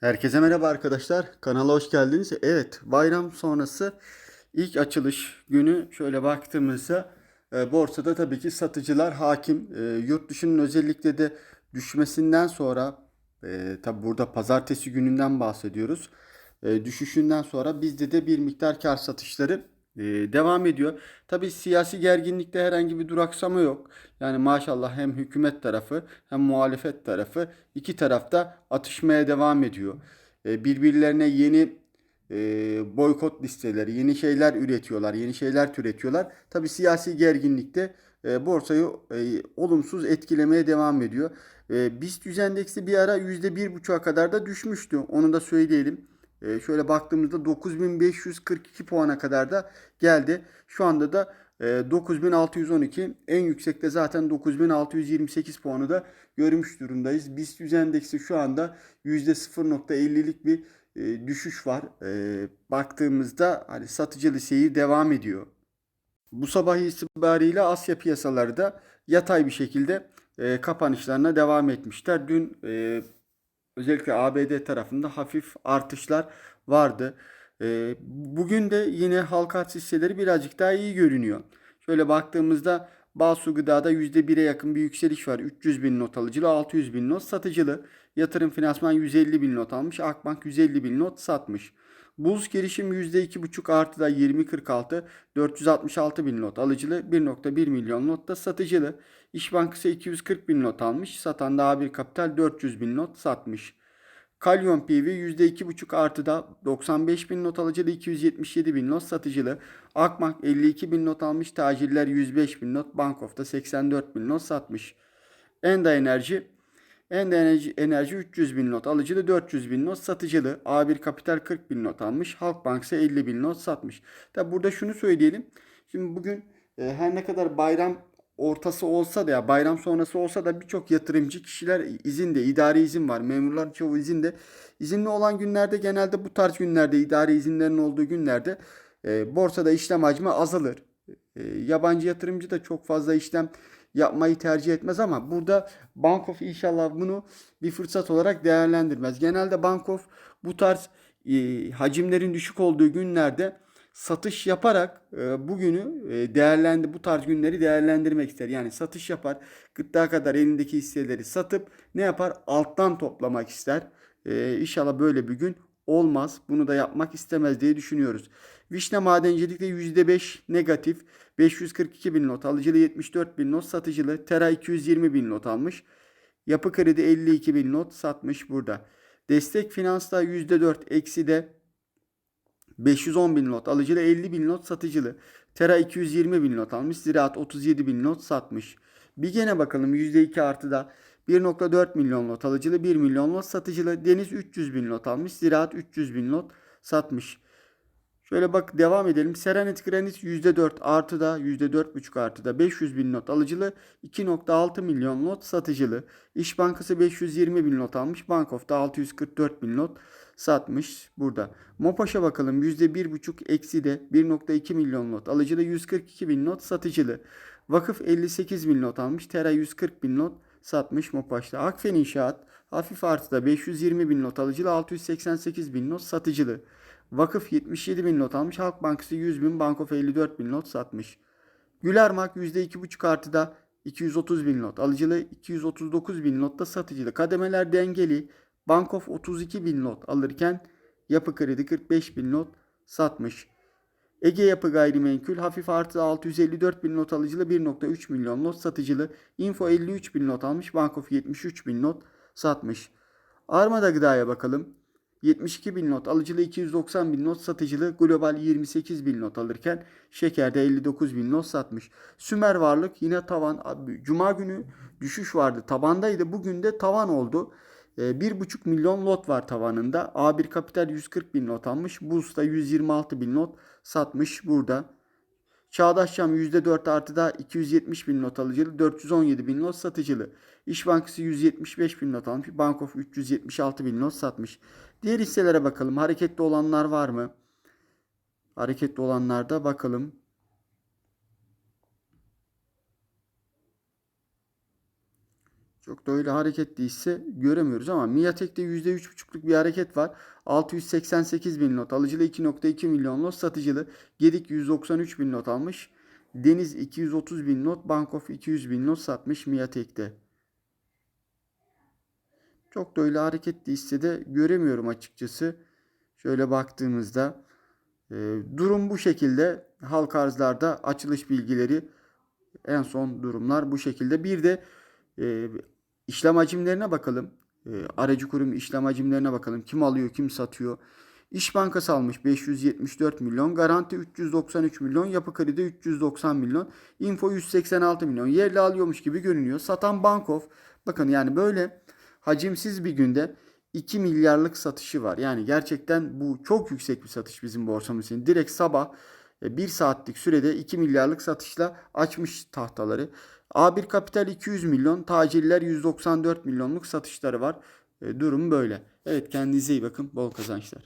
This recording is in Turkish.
Herkese merhaba arkadaşlar. Kanala hoş geldiniz. Evet, bayram sonrası ilk açılış günü şöyle baktığımızda e, borsada tabii ki satıcılar hakim. E, yurt dışının özellikle de düşmesinden sonra e, tabii burada pazartesi gününden bahsediyoruz. E, düşüşünden sonra bizde de bir miktar kar satışları devam ediyor. Tabii siyasi gerginlikte herhangi bir duraksama yok. Yani maşallah hem hükümet tarafı hem muhalefet tarafı iki tarafta atışmaya devam ediyor. E, birbirlerine yeni e, boykot listeleri, yeni şeyler üretiyorlar, yeni şeyler türetiyorlar. Tabii siyasi gerginlikte e, borsayı e, olumsuz etkilemeye devam ediyor. E, BIST 100 endeksi bir ara %1,5'a kadar da düşmüştü. Onu da söyleyelim. E, şöyle baktığımızda 9542 puana kadar da geldi. Şu anda da e, 9612 en yüksekte zaten 9628 puanı da görmüş durumdayız. BIST 100 endeksi şu anda %0.50'lik bir e, düşüş var. E, baktığımızda hani satıcılı seyir devam ediyor. Bu sabah itibariyle Asya piyasaları da yatay bir şekilde e, kapanışlarına devam etmişler. Dün e, özellikle ABD tarafında hafif artışlar vardı. E, bugün de yine halka hisseleri birazcık daha iyi görünüyor. Şöyle baktığımızda Bağsu Gıda'da %1'e yakın bir yükseliş var. 300 bin not alıcılı, 600 bin not satıcılı. Yatırım Finansman 150 bin not almış. Akbank 150 bin not satmış. Buz girişim %2,5 artıda 20.46 466 bin not alıcılı 1.1 milyon not da satıcılı. İş Bankası 240 bin not almış. Satan da A1 Kapital 400 bin not satmış. Kalyon PV %2,5 artıda 95 bin not alıcılı 277 bin not satıcılı. Akbank 52 bin not almış. Tacirler 105 bin not. Bank of'ta 84 bin not satmış. Enda Enerji Enda Enerji, Enerji 300 bin not alıcılı 400 bin not satıcılı. A1 Kapital 40 bin not almış. Halkbank ise 50 bin not satmış. Tabi burada şunu söyleyelim. Şimdi bugün e, her ne kadar bayram ortası olsa da ya bayram sonrası olsa da birçok yatırımcı kişiler izinde, idari izin var. Memurlar çoğu izinde. İzinli olan günlerde genelde bu tarz günlerde, idari izinlerin olduğu günlerde e, borsada işlem hacmi azalır. E, yabancı yatırımcı da çok fazla işlem yapmayı tercih etmez ama burada Bankof inşallah bunu bir fırsat olarak değerlendirmez. Genelde Bankof bu tarz e, hacimlerin düşük olduğu günlerde satış yaparak e, bugünü e, değerlendi bu tarz günleri değerlendirmek ister. Yani satış yapar, gıda kadar elindeki hisseleri satıp ne yapar? Alttan toplamak ister. E, inşallah böyle bir gün olmaz. Bunu da yapmak istemez diye düşünüyoruz. Vişne madencilikte %5 negatif. 542 bin not alıcılı 74 bin not satıcılı. Tera 220 bin not almış. Yapı kredi 52 bin not satmış burada. Destek finansta %4 eksi de 510 bin not alıcılı 50 bin not satıcılı. Tera 220 bin not almış. Ziraat 37 bin not satmış. Bir gene bakalım %2 artıda 1.4 milyon lot alıcılı 1 milyon lot satıcılı. Deniz 300 bin lot almış. Ziraat 300 bin lot satmış. Şöyle bak devam edelim. Serenit Granit %4 artıda %4.5 artıda 500 bin not alıcılı 2.6 milyon not satıcılı. İş Bankası 520 bin not almış. Bankof'ta 644 bin not satmış burada. Mopaş'a bakalım %1.5 eksi de 1.2 milyon not alıcılı 142 bin not satıcılı. Vakıf 58 bin not almış. Tera 140 bin not satmış Mopaş'ta. Akfen İnşaat hafif artıda 520 bin not alıcılı 688 bin not satıcılı. Vakıf 77 bin not almış. Halk Bankası 100 bin. Bankof 54 bin not satmış. Gülermak %2,5 artıda 230 bin not. Alıcılı 239 bin notta satıcılı. Kademeler dengeli. Bankof 32 bin not alırken Yapı Kredi 45 bin not satmış. Ege Yapı Gayrimenkul hafif artı 654 bin not alıcılı 1.3 milyon not satıcılı. Info 53 bin not almış. Bankof 73 bin not satmış. Armada Gıda'ya bakalım. 72 bin not alıcılı 290 bin not satıcılı global 28 bin not alırken şekerde 59 bin not satmış. Sümer varlık yine tavan cuma günü düşüş vardı tabandaydı bugün de tavan oldu. 1,5 milyon lot var tavanında. A1 Kapital 140 bin not almış. Busta 126 bin not satmış burada. Çağdaş Cam %4 artıda 270 bin not alıcılı, 417 bin not satıcılı. İş Bankası 175 bin not almış. Bankof 376 bin not satmış. Diğer hisselere bakalım. Hareketli olanlar var mı? Hareketli olanlarda bakalım. Çok da öyle hareketli ise göremiyoruz ama Miatek'te %3,5'luk bir hareket var. 688 bin not alıcılı 2.2 milyon not satıcılı. Gedik 193 bin not almış. Deniz 230 bin not, Bankof 200 bin not satmış Miatek'te. Çok da öyle hareketli hisse de göremiyorum açıkçası. Şöyle baktığımızda e, durum bu şekilde. Halk arzlarda açılış bilgileri en son durumlar bu şekilde. Bir de e, işlem hacimlerine bakalım. E, aracı kurum işlem hacimlerine bakalım. Kim alıyor, kim satıyor. İş Bankası almış 574 milyon. Garanti 393 milyon. Yapı Kredi 390 milyon. Info 186 milyon. Yerli alıyormuş gibi görünüyor. Satan Bankof. Bakın yani böyle hacimsiz bir günde 2 milyarlık satışı var. Yani gerçekten bu çok yüksek bir satış bizim borsamız için. Direkt sabah 1 saatlik sürede 2 milyarlık satışla açmış tahtaları. A1 Kapital 200 milyon, tacirler 194 milyonluk satışları var. E, durum böyle. Evet kendinize iyi bakın. Bol kazançlar.